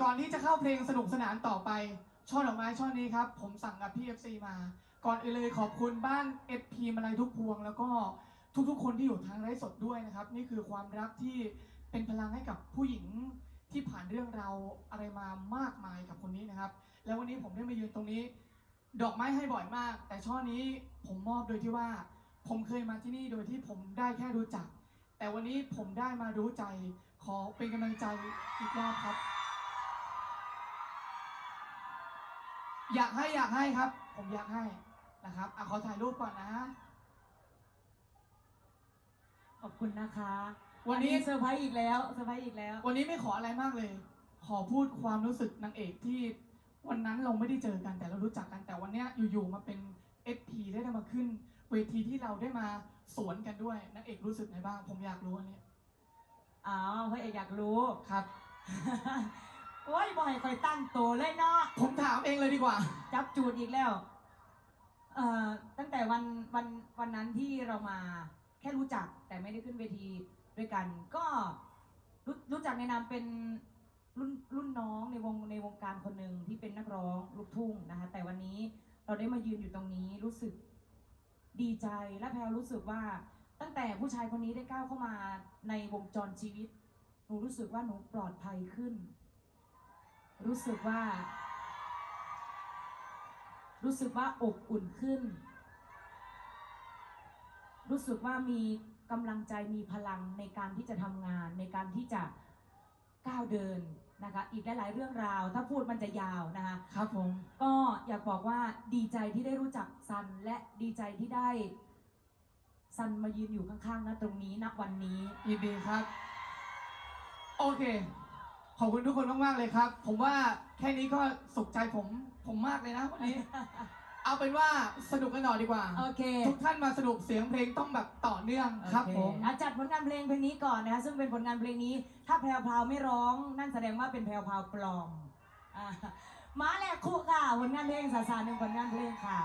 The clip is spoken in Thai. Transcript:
ก่อนที่จะเข้าเพลงสนุกสนานต่อไป ช่อดอกไม้ช่อนี้ครับ ผมสั่งกับพี่ FC มา ก่อนอื่นเลยขอบคุณบ้าน SP มาลัยทุกพวง แล้วก็ทุกๆ คนที่อยู่ทางไร้สดด้วยนะครับ นี่คือความรักที่เป็นพลังให้กับผู้หญิงที่ผ่านเรื่องราวอะไรมามากมายกับคนนี้นะครับ แล้ววันนี้ผมได้มายืนตรงนี้ ดอกไม้ให้บ่อยมาก แต่ช่อนี้ผมมอบโดยที่ว่า ผมเคยมาที่นี่โดยที่ผมได้แค่รู้จัก แต่วันนี้ผมได้มารู้ใจ ขอเป็นกำลังใจอีกรอบครับ อยากให้อยากให้ครับ ผมอยากให้นะครับอะขอถ่ายรูปก่อนนะ ขอบคุณนะคะวันนี้ อัเซอร์ไพรส์อีกแล้วเซอร์ไพรส์อีกแล้ว วันนี้ไม่ขออะไรมากเลย ขอพูดความรู้สึกนางเอกที่วันนั้นเราไม่ได้เจอกันแต่เรารู้จักกันแต่วันเนี้ยอยู่ๆมาเป็น FP ได้ได้มาขึ้น เวทีที่เราได้มาสวนกันด้วยนางเอกรู้สึกไงบ้าง ผมอยากรู้อันเนี้ยอ้าวเฮ้ยเอกอยากรู้ ครับ โอ้ยบ่ให้คอยตั้งตัวเลยเนาะ ผมถามเองเลยดีกว่า จับจูดอีกแล้ว เอ่อ ตั้งแต่วันวันวันนั้นที่เรามาแค่รู้จักแต่ไม่ได้ขึ้นเวทีด้วยกัน ก็รู้รู้จักในนามเป็นรุ่นรุ่นน้องในวงในวงการคนหนึ่งที่เป็นนักร้องลูกทุ่งนะคะ แต่วันนี้เราได้มายืนอยู่ตรงนี้รู้สึกดีใจและแพลรู้สึกว่าตั้งแต่ผู้ชายคนนี้ได้ก้าวเข้ามาในวงจรชีวิต หนูรู้สึกว่าหนูปลอดภัยขึ้น รู้สึกว่า รู้สึกว่าอบอุ่นขึ้น รู้สึกว่ามีกำลังใจมีพลังในการที่จะทำงาน ในการที่จะก้าวเดินนะคะ อีกหลาย ๆ เรื่องราว ถ้าพูดมันจะยาวนะคะ ครับผม ก็อยากบอกว่าดีใจที่ได้รู้จักซัน และดีใจที่ได้ซันมายืนอยู่ข้าง ๆ นะตรงนี้ณวันนี้ ยินดีครับ โอเค ขอบคุณทุกคนมากๆเลยครับ ผมว่าแค่นี้ก็สุขใจผมผมมากเลยนะวันนี้ เอาเป็นว่าสนุกกันหน่อยดีกว่า โอเค ทุกท่านมาสนุกเสียงเพลงต้องแบบต่อเนื่องครับโอเผมอะจัดผลงานเพลงเพลงนี้ก่อนนะคะซึ่งเป็นผลงานเพลงนี้ ถ้าแพรวพราวไม่ร้อง นั่นแสดงว่าเป็นแพรวพราวปลอมอะมาแหลกคู่ค่ะผลงานเพลงสาสารหนึ่งผลงานเพลงค่ะ